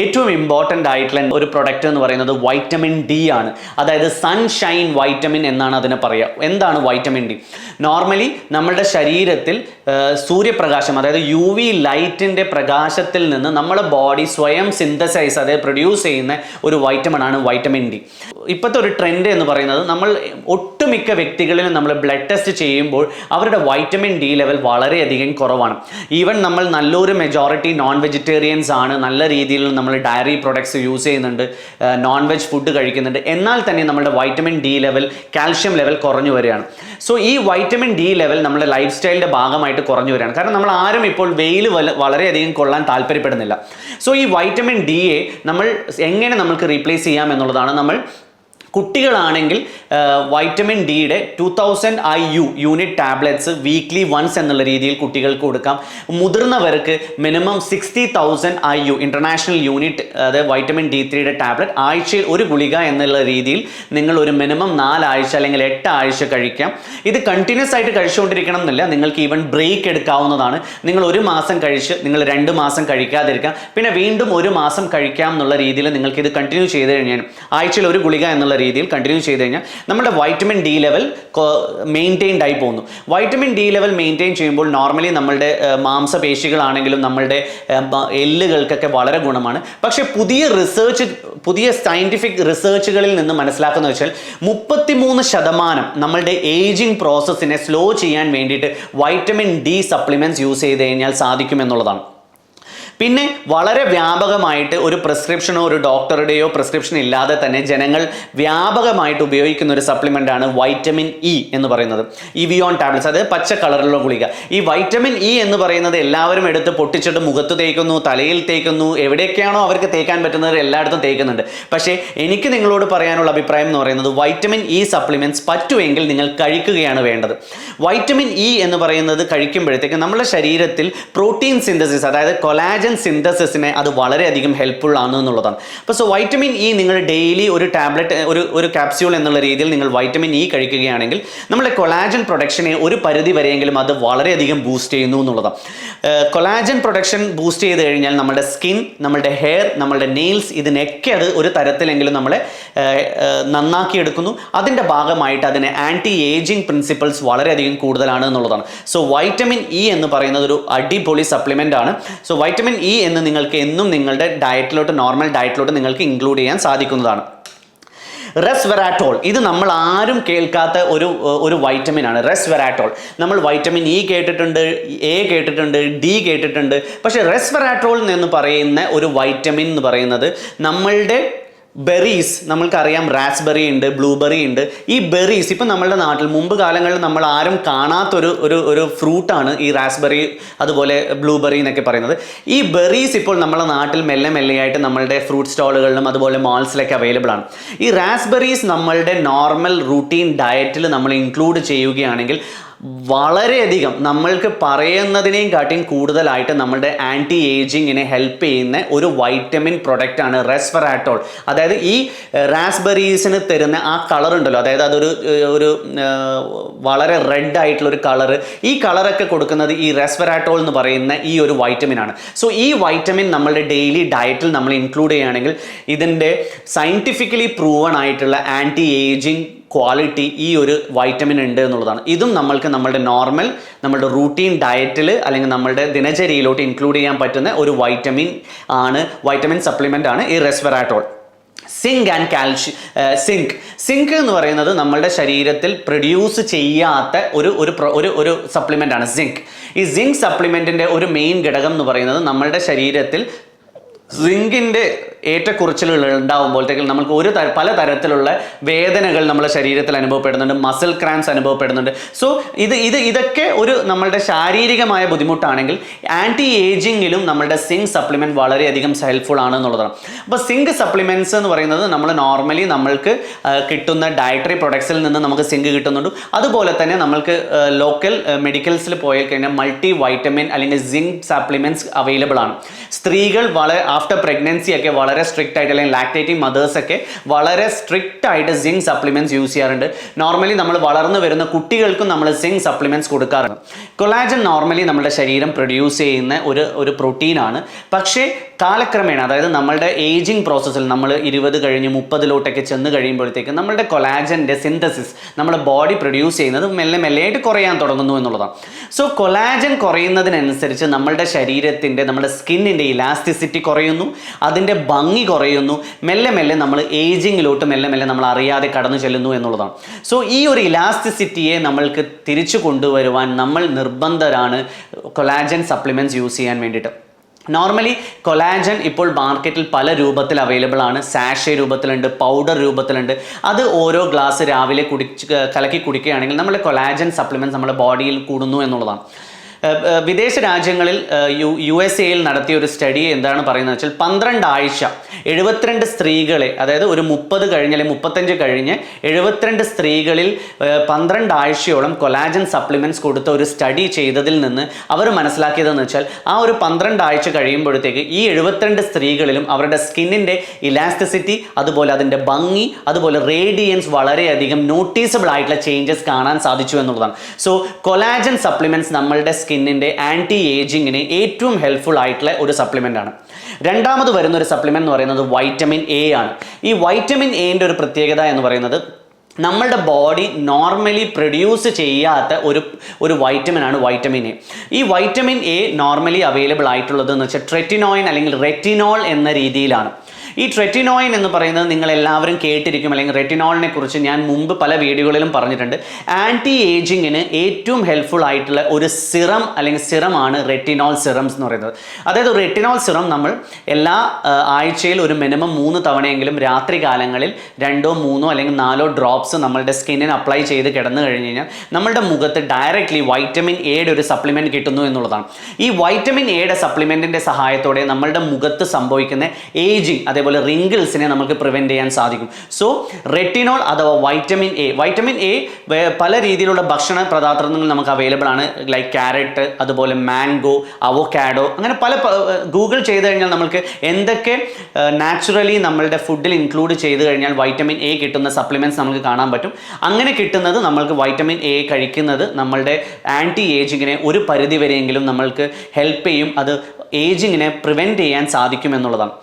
ഏറ്റവും ഇമ്പോർട്ടന്റ് ആയിട്ടുള്ള ഒരു പ്രൊഡക്റ്റ് എന്ന് പറയുന്നത് വൈറ്റമിൻ ഡി ആണ്. അതായത് സൺഷൈൻ വൈറ്റമിൻ എന്നാണ് അതിനെ പറയുക എന്താണ് വൈറ്റമിൻ ഡി നോർമലി നമ്മുടെ ശരീരത്തിൽ സൂര്യപ്രകാശം അതായത് യു വി ലൈറ്റിന്റെ പ്രകാശത്തിൽ നിന്ന് നമ്മുടെ ബോഡി സ്വയം സിന്തസൈസ് അതായത് പ്രൊഡ്യൂസ് ചെയ്യുന്ന ഒരു വൈറ്റമിൻ ആണ് വൈറ്റമിൻ ഡി ഇപ്പോഴത്തെ ഒരു ട്രെൻഡ് എന്ന് പറയുന്നത് നമ്മൾ ഒട്ടുമിക്ക വ്യക്തികളിലും നമ്മൾ ബ്ലഡ് ടെസ്റ്റ് ചെയ്യുമ്പോൾ അവരുടെ വൈറ്റമിൻ ഡി ലെവൽ വളരെയധികം കുറവാണ്. ഈവൻ നമ്മൾ നല്ലൊരു മെജോറിറ്റി നോൺ വെജിറ്റേറിയൻസ് ആണ്. നല്ല രീതിയിൽ നമ്മൾ ഡയറി പ്രൊഡക്ട്സ് യൂസ് ചെയ്യുന്നുണ്ട് നോൺ വെജ് ഫുഡ് കഴിക്കുന്നുണ്ട്. എന്നാൽ തന്നെ നമ്മുടെ vitamin D level calcium level കുറഞ്ഞു വരികയാണ്. സോ ഈ വൈറ്റമിൻ ഡി ലെവൽ നമ്മുടെ ലൈഫ് സ്റ്റൈലിന്റെ ഭാഗമായിട്ട് കുറഞ്ഞു വരികയാണ്. കാരണം നമ്മൾ ആരും ഇപ്പോൾ വെയിൽ വളരെയധികം കൊള്ളാൻ താല്പര്യപ്പെടുന്നില്ല. സോ ഈ വൈറ്റമിൻ ഡിയെ നമ്മൾ എങ്ങനെ നമുക്ക് റീപ്ലേസ് ചെയ്യാം എന്നുള്ളതാണ് നമ്മൾ കുട്ടികളാണെങ്കിൽ വൈറ്റമിൻ ഡിയുടെ two thousand I U unit tablets weekly once എന്നുള്ള രീതിയിൽ കുട്ടികൾക്ക് കൊടുക്കാം. മുതിർന്നവർക്ക് minimum sixty thousand I U international unit അതായത് വൈറ്റമിൻ ഡി ത്രീയുടെ ടാബ്ലറ്റ് ആഴ്ചയിൽ ഒരു ഗുളിക എന്നുള്ള രീതിയിൽ നിങ്ങൾ ഒരു മിനിമം നാലാഴ്ച അല്ലെങ്കിൽ എട്ട് ആഴ്ച കഴിക്കാം. ഇത് കണ്ടിന്യൂസ് ആയിട്ട് കഴിച്ചുകൊണ്ടിരിക്കണം എന്നില്ല നിങ്ങൾക്ക് ഈവൻ ബ്രേക്ക് എടുക്കാവുന്നതാണ്. നിങ്ങൾ ഒരു മാസം കഴിച്ച് നിങ്ങൾ രണ്ട് മാസം കഴിക്കാതിരിക്കാം. പിന്നെ വീണ്ടും ഒരു മാസം കഴിക്കാം എന്നുള്ള രീതിയിൽ നിങ്ങൾക്ക് ഇത് കണ്ടിന്യൂ ചെയ്ത് കഴിഞ്ഞാൽ ആഴ്ചയിൽ ഒരു ഗുളിക എന്നുള്ള രീതിയിൽ കണ്ടിന്യൂ ചെയ്ത് കഴിഞ്ഞാൽ നമ്മുടെ വൈറ്റമിൻ ഡി ലെവൽ മെയിന്റെയിൻഡ് ആയി പോകുന്നു. വൈറ്റമിൻ ഡി ലെവൽ മെയിന്റെയിൻ ചെയ്യുമ്പോൾ നോർമലി നമ്മളുടെ മാംസപേശികളാണെങ്കിലും നമ്മളുടെ എല്ലുകൾക്കൊക്കെ വളരെ ഗുണമാണ്. പക്ഷേ പുതിയ റിസേർച്ച് പുതിയ സയന്റിഫിക് റിസർച്ചുകളിൽ നിന്ന് മനസ്സിലാക്കുന്ന വെച്ചാൽ മുപ്പത്തിമൂന്ന് ശതമാനം നമ്മളുടെ ഏജിങ് പ്രോസസ്സിനെ സ്ലോ ചെയ്യാൻ വേണ്ടിയിട്ട് വൈറ്റമിൻ ഡി സപ്ലിമെന്റ്സ് യൂസ് ചെയ്ത് കഴിഞ്ഞാൽ സാധിക്കുമെന്നുള്ളതാണ്. പിന്നെ വളരെ വ്യാപകമായിട്ട് ഒരു പ്രിസ്ക്രിപ്ഷനോ ഒരു ഡോക്ടറുടെയോ പ്രിസ്ക്രിപ്ഷൻ ഇല്ലാതെ തന്നെ ജനങ്ങൾ വ്യാപകമായിട്ട് ഉപയോഗിക്കുന്ന ഒരു സപ്ലിമെന്റ് ആണ് വൈറ്റമിൻ ഇ എന്ന് പറയുന്നത്. ഇവിയോൺ ടാബ്ലറ്റ്സ് അതായത് പച്ച കളറിലുള്ള ഗുളിക. ഈ വൈറ്റമിൻ ഇ എന്ന് പറയുന്നത് എല്ലാവരും എടുത്ത് പൊട്ടിച്ചിട്ട് മുഖത്ത് തേക്കുന്നു തലയിൽ തേക്കുന്നു എവിടെയൊക്കെയാണോ അവർക്ക് തേക്കാൻ പറ്റുന്നത് എല്ലായിടത്തും തേക്കുന്നുണ്ട്. പക്ഷേ എനിക്ക് നിങ്ങളോട് പറയാനുള്ള അഭിപ്രായം എന്ന് പറയുന്നത് വൈറ്റമിൻ ഇ സപ്ലിമെന്റ്സ് പറ്റുമെങ്കിൽ നിങ്ങൾ കഴിക്കുകയാണ് വേണ്ടത്. വൈറ്റമിൻ ഇ എന്ന് പറയുന്നത് കഴിക്കുമ്പോഴത്തേക്ക് നമ്മുടെ ശരീരത്തിൽ പ്രോട്ടീൻ സിന്തസിസ് അതായത് കൊലാജൻ സിന്തസിസിനെ അത് വളരെയധികം ഹെൽപ്ഫുൾ ആണ് എന്നുള്ളതാണ്. അപ്പോൾ സോ വൈറ്റമിൻ ഇ നിങ്ങൾ ഡെയിലി ഒരു ടാബ്ലറ്റ് ഒരു ഒരു ക്യാപ്സ്യൂൾ എന്നുള്ള രീതിയിൽ നിങ്ങൾ വൈറ്റമിൻ ഇ കഴിക്കുകയാണെങ്കിൽ നമ്മുടെ കൊളാജൻ പ്രൊഡക്ഷനെ ഒരു പരിധി വരെയെങ്കിലും അത് വളരെയധികം ബൂസ്റ്റ് ചെയ്യുന്നു എന്നുള്ളതാണ്. കൊളാജൻ പ്രൊഡക്ഷൻ ബൂസ്റ്റ് ചെയ്ത് കഴിഞ്ഞാൽ നമ്മുടെ സ്കിൻ നമ്മുടെ ഹെയർ നമ്മുടെ നെയിൽസ് ഇതിനൊക്കെ അത് ഒരു തരത്തിലെങ്കിലും നമ്മളെ നന്നാക്കിയെടുക്കുന്നു അതിന്റെ ഭാഗമായിട്ട് അതിന് ആന്റി ഏജിങ് പ്രിൻസിപ്പിൾസ് വളരെയധികം കൂടുതലാണ് എന്നുള്ളതാണ്. സോ വൈറ്റമിൻ ഇ എന്ന് പറയുന്നത് ഒരു അടിപൊളി സപ്ലിമെന്റ് ആണ്. സോ വൈറ്റമിൻ ഇ എന്ന് നിങ്ങൾക്ക് എന്നും നിങ്ങളുടെ ഡയറ്റിലോട്ട് നോർമൽ ഡയറ്റിലോട്ട് നിങ്ങൾക്ക് ഇൻക്ലൂഡ് ചെയ്യാൻ സാധിക്കുന്നതാണ്. റെസ്വെറാറ്റോൾ ഇത് നമ്മൾ ആരും കേൾക്കാത്ത ഒരു ഒരു വൈറ്റമിൻ ആണ്. റെസ്വെറാറ്റോൾ നമ്മൾ വൈറ്റമിൻ ഇ കേട്ടിട്ടുണ്ട് എ കേട്ടിട്ടുണ്ട് ഡി കേട്ടിട്ടുണ്ട്. പക്ഷേ റെസ്വെറാറ്റോൾ എന്ന് പറയുന്ന ഒരു വൈറ്റമിൻ എന്ന് പറയുന്നത് നമ്മളുടെ ബെറീസ് നമ്മൾക്കറിയാം റാസ്ബെറി ഉണ്ട് ബ്ലൂബെറി ഉണ്ട്. ഈ ബെറീസ് ഇപ്പം നമ്മളുടെ നാട്ടിൽ മുമ്പ് കാലങ്ങളിൽ നമ്മൾ ആരും കാണാത്തൊരു ഒരു ഒരു ഫ്രൂട്ടാണ് ഈ റാസ്ബെറി അതുപോലെ ബ്ലൂബെറി എന്നൊക്കെ പറയുന്നത്. ഈ ബെറീസ് ഇപ്പോൾ നമ്മുടെ നാട്ടിൽ മെല്ലെ മെല്ലെയായിട്ട് നമ്മളുടെ ഫ്രൂട്ട് സ്റ്റാളുകളിലും അതുപോലെ മാൾസിലൊക്കെ അവൈലബിൾ ആണ്. ഈ റാസ്ബെറീസ് നമ്മളുടെ നോർമൽ റൂട്ടീൻ ഡയറ്റിൽ നമ്മൾ ഇൻക്ലൂഡ് ചെയ്യുകയാണെങ്കിൽ വളരെയധികം നമ്മൾക്ക് പറയുന്നതിനെയും കാട്ടിയും കൂടുതലായിട്ട് നമ്മുടെ ആന്റി ഏജിങ്ങിനെ ഹെൽപ്പ് ചെയ്യുന്ന ഒരു വൈറ്റമിൻ പ്രൊഡക്റ്റാണ് ആണ് റെസ്ഫെറാറ്റോൾ അതായത് ഈ റാസ്ബെറീസിന് തരുന്ന ആ കളർ ഉണ്ടല്ലോ. അതായത് അതൊരു ഒരു വളരെ റെഡ് ആയിട്ടുള്ള ഒരു കളർ ഈ കളറൊക്കെ കൊടുക്കുന്നത് ഈ റെസ്ഫെറാറ്റോൾ എന്ന് പറയുന്ന ഈ ഒരു വൈറ്റമിനാണ് സോ ഈ വൈറ്റമിൻ നമ്മളുടെ ഡെയിലി ഡയറ്റിൽ നമ്മൾ ഇൻക്ലൂഡ് ചെയ്യുകയാണെങ്കിൽ ഇതിന്റെ സയന്റിഫിക്കലി പ്രൂവൺ ആയിട്ടുള്ള ആന്റി ഏജിങ് ക്വാളിറ്റി ഈ ഒരു വൈറ്റമിൻ ഉണ്ട് എന്നുള്ളതാണ്. ഇതും നമ്മൾക്ക് നമ്മളുടെ നോർമൽ നമ്മുടെ റൂട്ടീൻ ഡയറ്റിൽ അല്ലെങ്കിൽ നമ്മളുടെ ദിനചര്യയിലോട്ട് ഇൻക്ലൂഡ് ചെയ്യാൻ പറ്റുന്ന ഒരു വൈറ്റമിൻ ആണ് വൈറ്റമിൻ സപ്ലിമെന്റ് ആണ് ഈ resveratrol zinc and calcium zinc zinc എന്ന് പറയുന്നത് നമ്മളുടെ ശരീരത്തിൽ പ്രൊഡ്യൂസ് ചെയ്യാത്ത ഒരു ഒരു ഒരു ഒരു സപ്ലിമെന്റ് ആണ് സിങ്ക് ഈ സിങ്ക് സപ്ലിമെന്റിന്റെ ഒരു മെയിൻ ഘടകം എന്ന് പറയുന്നത് നമ്മളുടെ ശരീരത്തിൽ സിങ്കിന്റെ ഏറ്റക്കുറച്ചിലുകൾ ഉണ്ടാകുമ്പോഴത്തേക്കും നമുക്ക് ഒരു പല തരത്തിലുള്ള വേദനകൾ നമ്മുടെ ശരീരത്തിൽ അനുഭവപ്പെടുന്നുണ്ട് മസിൽ ക്രാംസ് അനുഭവപ്പെടുന്നുണ്ട്. സോ ഇത് ഇത് ഇതൊക്കെ ഒരു നമ്മളുടെ ശാരീരികമായ ബുദ്ധിമുട്ടാണെങ്കിൽ ആന്റി ഏജിങ്ങിലും നമ്മളുടെ സിങ്ക് സപ്ലിമെന്റ് വളരെയധികം ഹെൽപ്ഫുൾ ആണ് എന്നുള്ളതാണ്. അപ്പോൾ സിങ്ക് സപ്ലിമെന്റ്സ് എന്ന് പറയുന്നത് നമ്മൾ നോർമലി നമ്മൾക്ക് കിട്ടുന്ന ഡയറ്ററി പ്രൊഡക്ട്സിൽ നിന്ന് നമുക്ക് സിങ്ക് കിട്ടുന്നുണ്ട്. അതുപോലെ തന്നെ നമ്മൾക്ക് ലോക്കൽ മെഡിക്കൽസിൽ പോയി കഴിഞ്ഞാൽ മൾട്ടി വൈറ്റമിൻ അല്ലെങ്കിൽ സിങ്ക് സപ്ലിമെന്റ്സ് അവൈലബിൾ ആണ്. സ്ത്രീകൾ വളരെ ആഫ്റ്റർ പ്രഗ്നൻസി ഒക്കെ വളരെ വളരെ സ്ട്രിക്റ്റ് ആയിട്ട് അല്ലെങ്കിൽ ലാക്ടേറ്റിംഗ് മദേഴ്സ് ഒക്കെ വളരെ സ്ട്രിക്റ്റ് ആയിട്ട് സിങ്ക് സപ്ലിമെന്റ്സ് യൂസ് ചെയ്യാറുണ്ട്. നോർമലി നമ്മൾ വളർന്നു വരുന്ന കുട്ടികൾക്കും നമ്മൾ സിങ്ക് സപ്ലിമെന്റ്സ് കൊടുക്കാറുണ്ട്. കൊളാജൻ നോർമലി നമ്മുടെ ശരീരം പ്രൊഡ്യൂസ് ചെയ്യുന്ന ഒരു ഒരു പ്രോട്ടീനാണ് പക്ഷേ കാലക്രമേണ അതായത് നമ്മളുടെ ഏജിങ് പ്രോസസ്സിൽ നമ്മൾ ഇരുപത് കഴിഞ്ഞ് മുപ്പതിലോട്ടൊക്കെ ചെന്ന് കഴിയുമ്പോഴത്തേക്ക് നമ്മളുടെ കൊലാജന്റെ സിന്തസിസ് നമ്മുടെ ബോഡി പ്രൊഡ്യൂസ് ചെയ്യുന്നത് മെല്ലെ മെല്ലെയായിട്ട് കുറയാൻ തുടങ്ങുന്നു എന്നുള്ളതാണ്. സോ കൊലാജൻ കുറയുന്നതിനനുസരിച്ച് നമ്മളുടെ ശരീരത്തിന്റെ നമ്മുടെ സ്കിന്നിന്റെ ഇലാസ്റ്റിസിറ്റി കുറയുന്നു അതിന്റെ ഭംഗി കുറയുന്നു മെല്ലെ മെല്ലെ നമ്മൾ ഏജിങ്ങിലോട്ട് മെല്ലെ മെല്ലെ നമ്മൾ അറിയാതെ കടന്നു ചെല്ലുന്നു എന്നുള്ളതാണ്. സോ ഈ ഒരു ഇലാസ്റ്റിസിറ്റിയെ നമ്മൾക്ക് തിരിച്ചു കൊണ്ടുവരുവാൻ നമ്മൾ നിർബന്ധരാണ് കൊലാജൻ സപ്ലിമെന്റ്സ് യൂസ് ചെയ്യാൻ വേണ്ടിയിട്ട്. നോർമലി കൊലാജൻ ഇപ്പോൾ മാർക്കറ്റിൽ പല രൂപത്തിൽ അവൈലബിൾ ആണ്. സാഷെ രൂപത്തിലുണ്ട് പൗഡർ രൂപത്തിലുണ്ട്. അത് ഓരോ ഗ്ലാസ് രാവിലെ കുടിച്ച് കലക്കി കുടിക്കുകയാണെങ്കിൽ നമ്മുടെ കൊലാജൻ സപ്ലിമെന്റ്സ് നമ്മുടെ ബോഡിയിൽ കൂടുന്നു എന്നുള്ളതാണ്. വിദേശ രാജ്യങ്ങളിൽ യു യു എസ് എയിൽ നടത്തിയ ഒരു സ്റ്റഡി എന്താണ് പറയുന്നത് വെച്ചാൽ പന്ത്രണ്ട് ആഴ്ച എഴുപത്തിരണ്ട് സ്ത്രീകളെ അതായത് ഒരു മുപ്പത് കഴിഞ്ഞ് അല്ലെങ്കിൽ മുപ്പത്തഞ്ച് കഴിഞ്ഞ് എഴുപത്തിരണ്ട് സ്ത്രീകളിൽ പന്ത്രണ്ട് ആഴ്ചയോളം കൊലാജൻ സപ്ലിമെന്റ്സ് കൊടുത്ത ഒരു സ്റ്റഡി ചെയ്തതിൽ നിന്ന് അവർ മനസ്സിലാക്കിയതെന്ന് വെച്ചാൽ ആ ഒരു പന്ത്രണ്ട് ആഴ്ച കഴിയുമ്പോഴത്തേക്ക് ഈ എഴുപത്തിരണ്ട് സ്ത്രീകളിലും അവരുടെ സ്കിന്നിന്റെ ഇലാസ്റ്റിസിറ്റി അതുപോലെ അതിന്റെ ഭംഗി അതുപോലെ റേഡിയൻസ് വളരെയധികം നോട്ടീസബിൾ ആയിട്ടുള്ള ചേഞ്ചസ് കാണാൻ സാധിച്ചു എന്നുള്ളതാണ്. സോ കൊലാജൻ സപ്ലിമെന്റ്സ് നമ്മളുടെ സ്കിന്നിന്റെ ആന്റി ഏജിങ്ങിന് ഏറ്റവും ഹെൽപ്ഫുൾ ആയിട്ടുള്ള ഒരു സപ്ലിമെന്റ് ആണ്. രണ്ടാമത് വരുന്ന ഒരു സപ്ലിമെന്റ് എന്ന് പറയുന്നത് വൈറ്റമിൻ എ ആണ്. ഈ വൈറ്റമിൻ എന്റെ ഒരു പ്രത്യേകത എന്ന് പറയുന്നത് നമ്മളുടെ ബോഡി നോർമലി പ്രൊഡ്യൂസ് ചെയ്യാത്ത ഒരു ഒരു വൈറ്റമിൻ ആണ് വൈറ്റമിൻ എ ഈ വൈറ്റമിൻ എ നോർമലി അവൈലബിൾ ആയിട്ടുള്ളത് എന്ന് വെച്ചാൽ ട്രെറ്റിനോയിൻ അല്ലെങ്കിൽ റെറ്റിനോൾ എന്ന രീതിയിലാണ്. ഈ ട്രെറ്റിനോയിൻ എന്ന് പറയുന്നത് നിങ്ങൾ എല്ലാവരും കേട്ടിരിക്കും അല്ലെങ്കിൽ റെറ്റിനോളിനെ കുറിച്ച് ഞാൻ മുമ്പ് പല വീഡിയോകളിലും പറഞ്ഞിട്ടുണ്ട്. ആന്റി ഏജിങ്ങിന് ഏറ്റവും ഹെൽപ്ഫുൾ ആയിട്ടുള്ള ഒരു സിറം അല്ലെങ്കിൽ സിറമാണ് റെറ്റിനോൾ സിറംസ് എന്ന് പറയുന്നത്. അതായത് റെറ്റിനോൾ സിറം നമ്മൾ എല്ലാ ആഴ്ചയിൽ ഒരു മിനിമം മൂന്ന് തവണയെങ്കിലും രാത്രി കാലങ്ങളിൽ രണ്ടോ മൂന്നോ അല്ലെങ്കിൽ നാലോ ഡ്രോപ്സ് നമ്മളുടെ സ്കിന്നിന് അപ്ലൈ ചെയ്ത് കിടന്നു കഴിഞ്ഞ് കഴിഞ്ഞാൽ നമ്മളുടെ മുഖത്ത് ഡയറക്റ്റ്ലി വൈറ്റമിൻ എയുടെ ഒരു സപ്ലിമെന്റ് കിട്ടുന്നു എന്നുള്ളതാണ്. ഈ വൈറ്റമിൻ എയുടെ സപ്ലിമെന്റിന്റെ സഹായത്തോടെ നമ്മളുടെ മുഖത്ത് സംഭവിക്കുന്ന ഏജിങ് അതേപോലെ റിങ്കിൾസിനെ നമുക്ക് പ്രിവെന്റ് ചെയ്യാൻ സാധിക്കും. സോ റെറ്റിനോൾ അഥവാ വൈറ്റമിൻ എ വൈറ്റമിൻ എ പല രീതിയിലുള്ള ഭക്ഷണ പദാർത്ഥങ്ങൾ നമുക്ക് അവൈലബിൾ ആണ്. ലൈക്ക് ക്യാരറ്റ് അതുപോലെ മാംഗോ അവോക്കാഡോ അങ്ങനെ പല ഗൂഗിൾ ചെയ്ത് കഴിഞ്ഞാൽ നമുക്ക് എന്തൊക്കെ നാച്ചുറലി നമ്മളുടെ ഫുഡിൽ ഇൻക്ലൂഡ് ചെയ്ത് കഴിഞ്ഞാൽ വൈറ്റമിൻ എ കിട്ടുന്ന സപ്ലിമെന്റ്സ് നമുക്ക് കാണാൻ പറ്റും. അങ്ങനെ കിട്ടുന്നത് നമ്മൾക്ക് വൈറ്റമിൻ എ കഴിക്കുന്നത് നമ്മളുടെ ആന്റി ഏജിങ്ങിനെ ഒരു പരിധി വരെയെങ്കിലും നമ്മൾക്ക് ഹെൽപ്പ് ചെയ്യും. അത് ഏജിങ്ങിനെ പ്രിവെന്റ് ചെയ്യാൻ സാധിക്കും എന്നുള്ളതാണ്.